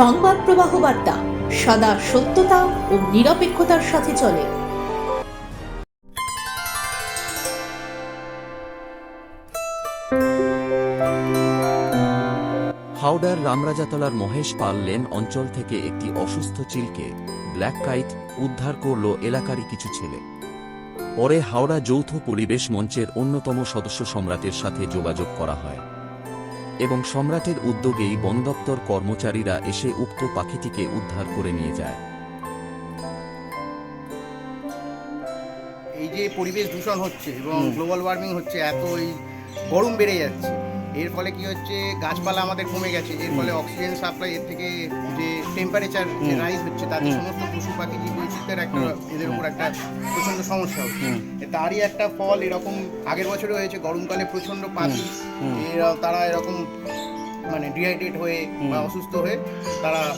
সংবাদ প্রবাহ বার্তা, সদা সত্যতা ও নিরপেক্ষতার সাথে চলে। হাওড়ার রামরাজাতলার মহেশ পাল লেন অঞ্চল থেকে একটি অসুস্থ চিলকে ব্ল্যাক কাইট উদ্ধার করল এলাকারই কিছু ছেলে। পরে হাওড়া যৌথ পরিবেশ মঞ্চের অন্যতম সদস্য সম্রাটের সাথে যোগাযোগ করা হয়। এবং সম্রাটের উদ্যোগেই বন দপ্তর কর্মচারীরা এসে উক্ত পাখিটিকে উদ্ধার করে নিয়ে যায়। এই যে পরিবেশ দূষণ হচ্ছে এবং গ্লোবাল ওয়ার্মিং হচ্ছে এত এই গরম বেড়ে যাচ্ছে। এর ফলে কি হচ্ছে গাছপালা আমাদের কমে গেছে এর ফলে অক্সিজেন সাপ্লাই এর থেকে যে টেম্পারেচার যে রাইজ হচ্ছে তাতে সমস্ত পশু পাখি জীব বৈচিত্র্যের একটা এদের উপর একটা প্রচণ্ড সমস্যা হচ্ছে তারই একটা ফল এরকম আগের বছরও হয়েছে গরমকালে প্রচণ্ড পাখি এরা তারা এরকম মানে ডিহাইড্রেট হয়ে বা অসুস্থ হয়ে তারা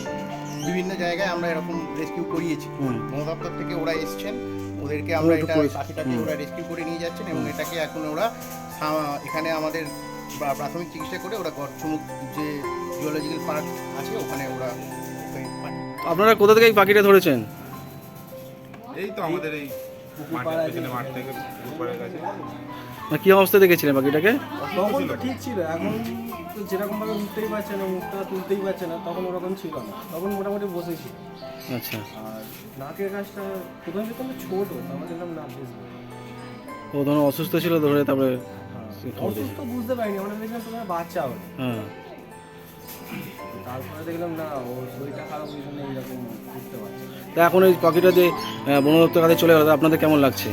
বিভিন্ন জায়গায় আমরা এরকম রেস্কিউ করিয়েছি। বন দপ্তর থেকে ওরা এসছেন ওদেরকে আমরা এটা পাখিটাকে ওরা রেস্কিউ করে নিয়ে যাচ্ছেন এবং এটাকে এখন ওরা এখানে আমাদের প্রাথমিক চিকিৎসা করে ওরা গড়চুমুক যে জিওলজিক্যাল পার্ক আছে ওখানে ওরা আপনারা কোথা থেকে এই পাখিটা ধরেছেন? এই তো আমাদের এই কি অবস্থায় দেখেছিলেন পাখিটাকে? তখন তো ঠিক ছিল এখন তো যেরকম ভাবে উঠতেই পারছে না মুখটা তুলতেই পারছে না তখন ওরকম ছিল না তখন মোটামুটি বসেছিল আচ্ছা। আর নাকের গাছটা প্রথমে তো ছোট আমার দেখলাম নাক ও ধরুন অসুস্থ ছিল ধরে তারপরে। অসুস্থ বুঝতে পারিনি আমরা ভেবেছিলাম তোমার বাচ্চা হবে। হ্যাঁ। তারপরে দেখলাম না ও শরীরটা খারাপ না এইরকম বুঝতে পারছে তা এখন ওই পাখিটা যে বনদপ্তর কাজে কাছে চলে গেল আপনাদের কেমন লাগছে।